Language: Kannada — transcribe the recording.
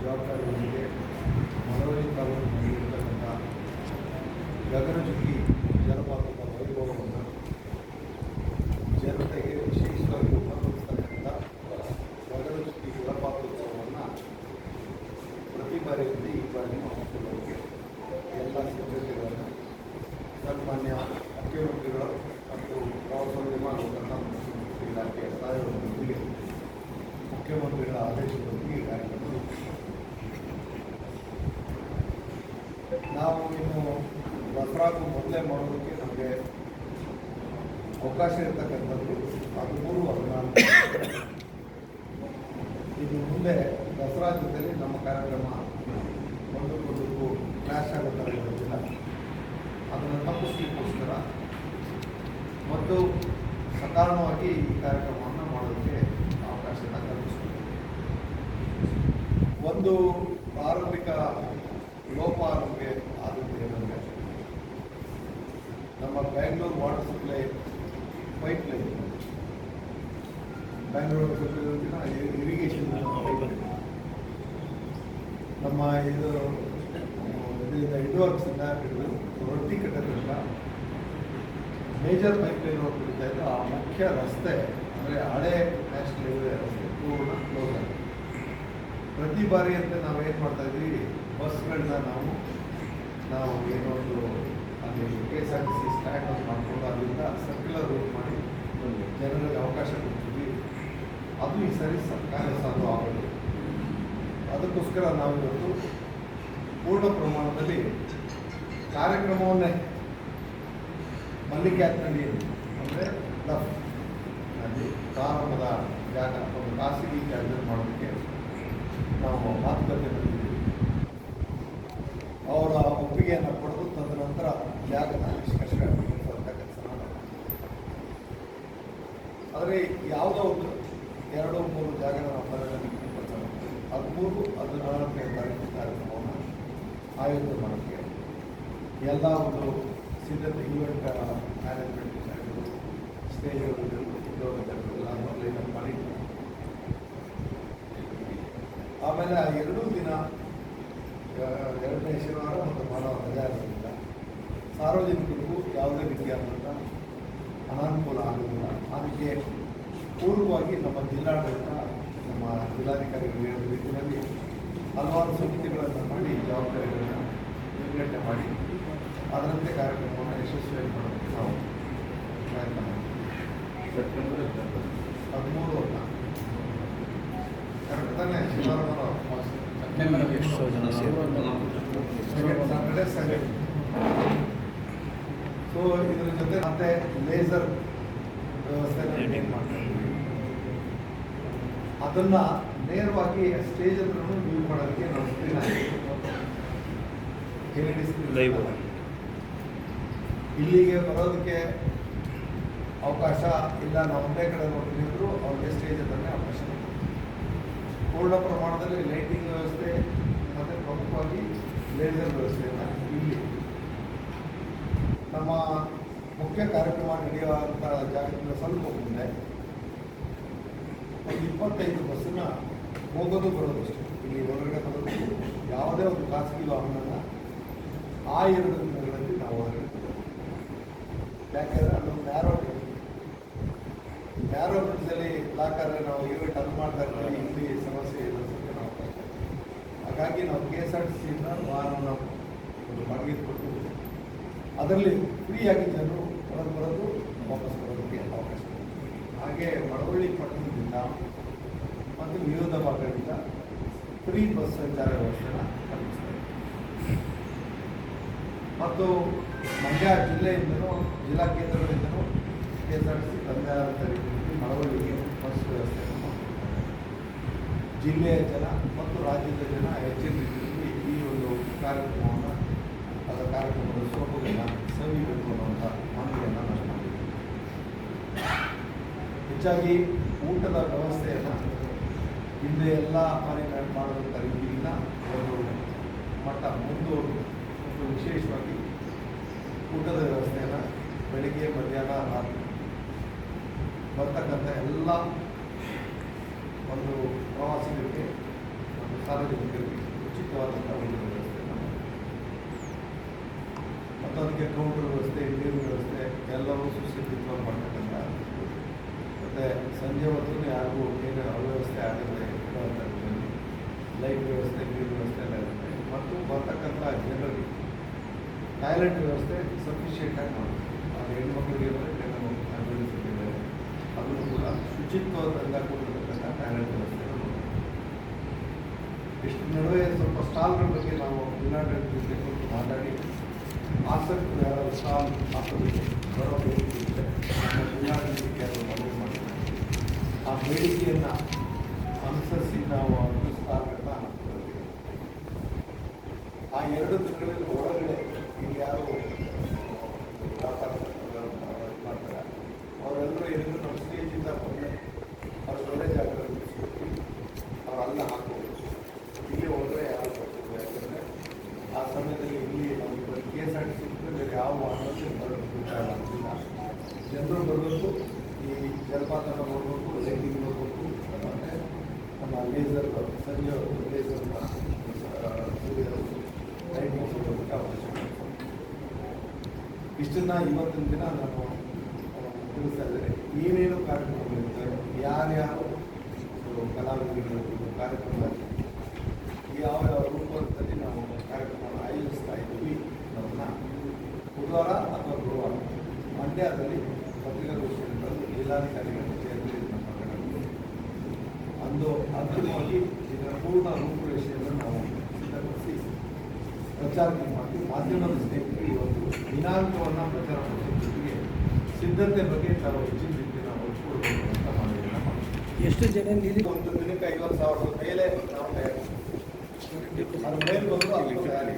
ಜವಾಬ್ದಾರಿಯೊಂದಿಗೆ ಮಳವಳ್ಳಿ ತಾಲೂಕಿನಲ್ಲಿರ್ತಕ್ಕಂಥ ಗಗನಚುಕ್ಕಿ ಜಲಪಾತದ ವೈಭವವನ್ನು ಜನತೆಗೆ ವಿಶೇಷವಾಗಿ ಉಪಯೋಗಿಸ್ತಕ್ಕಂಥ ಗಗನಚುಕ್ಕಿ ಜಲಪಾತೋತ್ಸವವನ್ನು ಪ್ರತಿ ಬಾರಿಯಂತೆ ಈ ಬಾರಿ ಹಮ್ಮಿಕೊಳ್ಳೋಕೆ ಎಲ್ಲ ಸಿದ್ಧತೆಗಳನ್ನು ಸನ್ಮಾನ್ಯ ಮುಖ್ಯಮಂತ್ರಿಗಳು ಮತ್ತು ಪ್ರವಾಸೋದ್ಯಮ ಹಾಗೂ ಕನ್ನಡ ಸಂಸ್ಕೃತಿ ಇಲಾಖೆಯ ಸಹಾಯದೊಂದಿಗೆ ಮುಖ್ಯಮಂತ್ರಿಗಳ ಆದೇಶದೊಂದಿಗೆ ಈ ಕಾರ್ಯಕ್ರಮ ನಾವು ಇನ್ನು ದಸರಾಗೂ ಮೊದಲೇ ಮಾಡೋದಕ್ಕೆ ನಮಗೆ ಅವಕಾಶ ಇರತಕ್ಕಂಥದ್ದು ಮೂರು ಹದಿನಾಲ್ಕು ಇದು ಮುಂದೆ ದಸರಾ ಜೊತೆಯಲ್ಲಿ ನಮ್ಮ ಕಾರ್ಯಕ್ರಮ ಒಂದಕ್ಕೊಂದಕ್ಕೂ ಕ್ಲಾಶ್ ಆಗೋ ಇರೋದಿಲ್ಲ ಅದನ್ನು ತಪ್ಪಿಸ್ಲಿಕ್ಕೋಸ್ಕರ ಮತ್ತು ಸಕಾರಣವಾಗಿ ಈ ಕಾರ್ಯಕ್ರಮವನ್ನು ಮಾಡೋದಕ್ಕೆ ಅವಕಾಶ ಕಲ್ಪಿಸ್ತೀವಿ ಒಂದು ಆರಂಭಿಕ ಲೋಪ ಏನಂದರೆ ನಮ್ಮ Bangalore water supply pipeline Bangalore supply irrigation ನಮ್ಮ ಇದು ಇದರಿಂದ ಇಡ್ವರ್ಕ್ಸಿಂದ ಹಿಡಿದು ರೊಟ್ಟಿ ಕಟ್ಟೋದ್ರಿಂದ ಮೇಜರ್ ಪೈಪ್ ಲೈನ್ ಹೋಗ್ಬಿಡ್ತಾ ಇದ್ದು ಆ ಮುಖ್ಯ ರಸ್ತೆ, ಅಂದರೆ ಹಳೆ ನ್ಯಾಷನಲ್ ಹೈವೇ ರಸ್ತೆ, ಪೂರ್ಣ ಕ್ಲೋಸ್ ಆಗಿದೆ. ಪ್ರತಿ ಬಾರಿ ಅಂತ ನಾವು ಏನು ಮಾಡ್ತಾ ಇದ್ವಿ, ಬಸ್ಗಳನ್ನ ನಾವು ನಾವು ಏನೋ ಒಂದು ಅಲ್ಲಿ K S R T C stand ಒಂದು ಮಾಡಿಕೊಂಡು ಅದರಿಂದ ಸರ್ಕ್ಯುಲರ್ ರೂಟ್ ಮಾಡಿ ಜನರಿಗೆ ಅವಕಾಶ ಕೊಡ್ತೀವಿ. ಅದು ಈ ಸರಿ ಸರ್ಕಾರ ಸಾಧು ಆಗೋದು. ಅದಕ್ಕೋಸ್ಕರ ನಾವು ಇವತ್ತು ಪೂರ್ಣ ಪ್ರಮಾಣದಲ್ಲಿ ಕಾರ್ಯಕ್ರಮವನ್ನೇ ಮಲ್ಲಿಕಾರ್ಜುನಲ್ಲಿ ಅಂದರೆ ಲಫ್ ಅಲ್ಲಿ ಪ್ರಾರಂಭದ ಜಾಗ, ಒಂದು ಖಾಸಗಿ ಜಾಗ ಮಾಡೋದಕ್ಕೆ ನಾವು ಮಾತುಕತೆ ಬಂದಿದ್ದೀವಿ ಅವರ ಒಪ್ಪಿಗೆಯನ್ನು ಜಾಗನ ಆದರೆ ಯಾವುದೋ ಒಂದು ಎರಡು ಮೂರು ಜಾಗ ನಾವು ಮನೆಯಲ್ಲಿ ಹದಿಮೂರು, ಹದಿನಾಲ್ಕನೇ ತಾರೀಕು ಕಾರ್ಯಕ್ರಮವನ್ನು ಆಯೋಜನೆ ಮಾಡೋಕ್ಕೆ ಎಲ್ಲ ಒಂದು ಸಿದ್ಧತೆ ಈವೆಂಟ್ ಮ್ಯಾನೇಜ್ಮೆಂಟ್ ಆಗಿರ್ಬೋದು ಸ್ಟೇಜ್ ಎಲ್ಲ ಮಾಡಿ. ಆಮೇಲೆ ಎರಡೂ ದಿನ ಎರಡನೇ ಶನಿವಾರ ಮತ್ತು ಭಾನುವಾರ ರಜಾ ಇರೋದ್ರಿಂದ ಸಾರ್ವಜನಿಕರಿಗೂ ಯಾವುದೇ ರೀತಿಯಾದಂಥ ಅನಾನುಕೂಲ ಆಗೋದಿಲ್ಲ ಅದಕ್ಕೆ ಪೂರ್ವವಾಗಿ ನಮ್ಮ ಜಿಲ್ಲಾಡಳಿತ ನಮ್ಮ ಜಿಲ್ಲಾಧಿಕಾರಿಗಳು ಹೇಳಿದ ರೀತಿಯಲ್ಲಿ ಹಲವಾರು ಸಮಿತಿಗಳನ್ನು ಮಾಡಿ ಜವಾಬ್ದಾರಿಗಳನ್ನು ನಿರ್ವಹಣೆ ಮಾಡಿ ಅದರಂತೆ ಕಾರ್ಯಕ್ರಮವನ್ನು ಯಶಸ್ವಿಯಾಗಿ ಮಾಡೋದಕ್ಕೆ ನಾವು ಪ್ರಯತ್ನ ಮಾಡ್ತೀವಿ. ಹದಿಮೂರು ಅಲ್ಲ. ಕರೆಕ್ಟ್ ತಾನೇ ಜನ ಸೆಕೆಂಡ್ ಸಾಟರ್ಡೆ ಸಂಡೇ ಸೊ ಇದ್ರ ಜೊತೆ ಮತ್ತೆ ಲೇಸರ್ ವ್ಯವಸ್ಥೆ ಅದನ್ನ ನೇರವಾಗಿ ಸ್ಟೇಜ್ ಹತ್ರ ವ್ಯೂ ಮಾಡೋದಕ್ಕೆ ನಾವು ಸ್ಕ್ರೀನ್. ಇಲ್ಲಿಗೆ ಬರೋದಕ್ಕೆ ಅವಕಾಶ ಇಲ್ಲ ನಾವು ಒಂದೇ ಕಡೆ ನೋಡ್ತಿದ್ರು ಅವ್ರಿಗೆ ಸ್ಟೇಜ್ ಹತ್ರನೇ ಅವಕಾಶ. ಪೂರ್ಣ ಪ್ರಮಾಣದಲ್ಲಿ ಲೈಟಿಂಗ್ ವ್ಯವಸ್ಥೆ ಮತ್ತು ಪ್ರಮುಖವಾಗಿ ಲೇಸರ್ ವ್ಯವಸ್ಥೆಯನ್ನು ಇಲ್ಲಿ ನಮ್ಮ ಮುಖ್ಯ ಕಾರ್ಯಕ್ರಮ ನಡೆಯುವಂಥ ಜಾಗದಿಂದ ಸ್ವಲ್ಪ ಮುಂದೆ ಒಂದು ಇಪ್ಪತ್ತೈದು ಬಸ್ಸನ್ನ ಹೋಗೋದು ಬರೋದು ಇಲ್ಲಿ ಹೊರಗಡೆ ಬರೋದು ಯಾವುದೇ ಒಂದು ಖಾಸಗಿ ವಾಹನನ ಆ ಎರಡು ದಿನಗಳಲ್ಲಿ ನಾವು ಹೊರಗಡೆ ಯಾಕೆಂದ್ರೆ ಅಲ್ಲೊಂದು ನ್ಯಾರೋ ನ್ಯಾರೋ ಬ್ರಿಡ್ಜಲ್ಲಿ ಆದರೆ ನಾವು ಈವೆಂಟ್ ಅದು ಮಾಡ್ತಾ ಇರ್ತೀವಿ, ಇಲ್ಲಿ ಸಮಸ್ಯೆ ಇರೋದಕ್ಕೆ ನಾವು ಹಾಗಾಗಿ ನಾವು ಕೆ ಎಸ್ ಆರ್ ಟಿ ಸಿಯಿಂದ ವಾಹನ ಒಂದು ಬಾಡಿಗೆ ಕೊಟ್ಟು ಅದರಲ್ಲಿ ಫ್ರೀಯಾಗಿ ಜನರು ಹೊರಗೆ ಬರೋದು, ವಾಪಸ್ ಬರೋದಕ್ಕೆ ಅವಕಾಶ. ಹಾಗೆ ಮಳವಳ್ಳಿ ಪಟ್ಟಣದಿಂದ ಮತ್ತು ವಿರೋಧ ಭಾಗದಿಂದ ಫ್ರೀ ಬಸ್ ಸಂಚಾರ ವ್ಯವಸ್ಥೆಯನ್ನು ಕಲ್ಪಿಸ್ತಾರೆ ಮತ್ತು ಮಂಡ್ಯ ಜಿಲ್ಲೆಯಿಂದಲೂ, ಜಿಲ್ಲಾ ಕೇಂದ್ರಗಳಿಂದಲೂ ಕೆ ಎಸ್ ರೀತಿಯಲ್ಲಿ ಮಳವಳ್ಳಿಗೆ ಬಸ್ ವ್ಯವಸ್ಥೆಯನ್ನು ಜಿಲ್ಲೆಯ ಜನ ಮತ್ತು ರಾಜ್ಯದ ಜನ ಹೆಚ್ಚಿನ ರೀತಿಯಲ್ಲಿ ಈ ಒಂದು ಕಾರ್ಯಕ್ರಮವನ್ನು ಅದರ ಕಾರ್ಯಕ್ರಮದ ಸೊಬಗನ್ನು ಸವಿಬೇಕು ಅನ್ನುವಂಥ ಮನವಿಯನ್ನು ನಾನು ಮಾಡಿದ್ದೀನಿ ಹೆಚ್ಚಾಗಿ ಊಟದ ವ್ಯವಸ್ಥೆಯನ್ನು ಹಿಂದೆ ಎಲ್ಲ ಕಾರ್ಯಕ್ರಮ ಮಾಡುವಂಥ ರೀತಿಯಿಂದ ಒಂದು ಮಟ್ಟ ಮುಂದು ಒಂದು ವಿಶೇಷವಾಗಿ ಊಟದ ವ್ಯವಸ್ಥೆಯನ್ನು ಬೆಳಿಗ್ಗೆ, ಮಧ್ಯಾಹ್ನ, ರಾತ್ರಿ ಬರ್ತಕ್ಕಂಥ ಎಲ್ಲ ಒಂದು ಪ್ರವಾಸಿಗರಿಗೆ ಒಂದು ಸಾರ್ವಜನಿಕರಿಗೆ ಉಚಿತವಾದಂಥ ಒಂದು. ಮತ್ತು ಅದಕ್ಕೆ ಕೌಂಟರ್ ವ್ಯವಸ್ಥೆ ನೀರಿನ ವ್ಯವಸ್ಥೆ, ಎಲ್ಲವೂ ಸುಸಜ್ಜಿತವಾಗಿ ಮಾಡಬೇಕಂತ ಮತ್ತು ಸಂಜೆ ಹೊತ್ತು ಯಾರಿಗೂ ಏನು ಅವ್ಯವಸ್ಥೆ ಆಗುತ್ತೆ ಇರುವಂಥದ್ದು ಲೈಟ್ ವ್ಯವಸ್ಥೆ ನೀರಿನ ವ್ಯವಸ್ಥೆ ಎಲ್ಲ ಇರುತ್ತೆ. ಮತ್ತು ಬರ್ತಕ್ಕಂಥ ಜನರಿಗೆ ಟಾಯ್ಲೆಟ್ ವ್ಯವಸ್ಥೆ ಸಫಿಷಿಯೆಂಟ್ ಆಗಿ ಮಾಡಬೇಕು. ಅದು ಹೆಣ್ಮಕ್ಳಿಗೆ ಅಂದರೆ ಅಭಿವೃದ್ಧಿಸಿದ್ದಾರೆ ಅದನ್ನು ಕೂಡ ಶುಚಿತ್ವದಿಂದ ಕೊಟ್ಟಿರ್ತಕ್ಕಂಥ ಟಾಯ್ಲೆಟ್ ವ್ಯವಸ್ಥೆ ಇಷ್ಟು ನಡುವೆ ಸ್ವಲ್ಪ ಸ್ಟಾಲ್ಗಳ ಬಗ್ಗೆ ನಾವು ಜಿಲ್ಲಾಡಳಿತ ಮಾತಾಡಿ ಯಾರಾದ್ರು ಸ್ಟಾಲ್ ಹಾಕೋದಕ್ಕೆ ಬರೋ ಬೇಡಿಕೆ ಆ ಬೇಡಿಕೆಯನ್ನು ಅನುಸರಿಸಿ ನಾವು ಸ್ಟಾಲ್ಗಳನ್ನ ಆ ಎರಡು ತಿಂಗಳಲ್ಲಿ ಒಳಗಡೆ ಈಗ ಯಾರು ಮಾಡ್ತಾರೆ, ಅವರೆಲ್ಲರೂ ಏನಿದ್ರು ನಮ್ಮ ಸ್ಟೇಜಿಂದ ಬಂದರೆ ಅವ್ರು ಒಳ್ಳೆ ಜಾಗದಲ್ಲಿ ಕೂರಿಸ್ಬಿಟ್ಟು ಅವ್ರು ಅಲ್ಲ ಹಾಕ್ಬೋದು ಇಲ್ಲಿ ಒಳಗಡೆ ಯಾರು ಬರ್ತಿದ್ರು ಯಾಕಂದರೆ ಆ ಸಮಯದಲ್ಲಿ ಇಲ್ಲಿ ನಾವು K S R T C ಬೇರೆ ಯಾವ ವಾಹನಕ್ಕೆ ಬರೋದಿಲ್ಲ ಜನರು ಬರಬೇಕು ಈ ಜಲಪಾತನ ನೋಡಬೇಕು ಲೈಟಿಂಗ್ ನೋಡಬೇಕು ಮತ್ತು ಇಷ್ಟನ್ನ ಇವತ್ತಿನ ದಿನ ನಾನು ತಿಳಿಸ್ತಾ ಇದ್ದೇನೆ ಏನೇನು ಕಾರ್ಯಕ್ರಮಗಳಿರ್ತಾರೆ ಯಾರ್ಯಾರು ಕಲಾವಿದರು ಕಾರ್ಯಕ್ರಮ ಯಾವ ಅಂದು ಅಂತಿಮವಾಗಿ ಇದರ ಪೂರ್ಣ ರೂಪುರೇಷೆಯನ್ನು ನಾವು ಸಿದ್ಧಪಡಿಸಿ ಪ್ರಚಾರಕ್ಕೆ ಮಾಡಿ ಮಾಧ್ಯಮದ ಸ್ನೇಹಿತರು ಈ ಒಂದು ದಿನಾಂಕವನ್ನು ಪ್ರಚಾರ ಮಾಡಿದ್ದಕ್ಕೆ ಸಿದ್ಧತೆ ಬಗ್ಗೆ ತಾವು ಹೆಚ್ಚಿನ ನಾವು ಒಪ್ಪಿಕೊಳ್ಬೇಕು ಅಂತ ಮನವಿಯನ್ನು ಎಷ್ಟು ಜನ ನೀಡಿ ಒಂದು ದಿನಕ್ಕೆ ಐವತ್ತು ಸಾವಿರದ ಮೇಲೆ ನಾವು ತಯಾರಿಸ್ತೀವಿ. ಅದ್ರ ಮೇಲೆ ಬಂದು ಅಲ್ಲಿ ತಯಾರಿ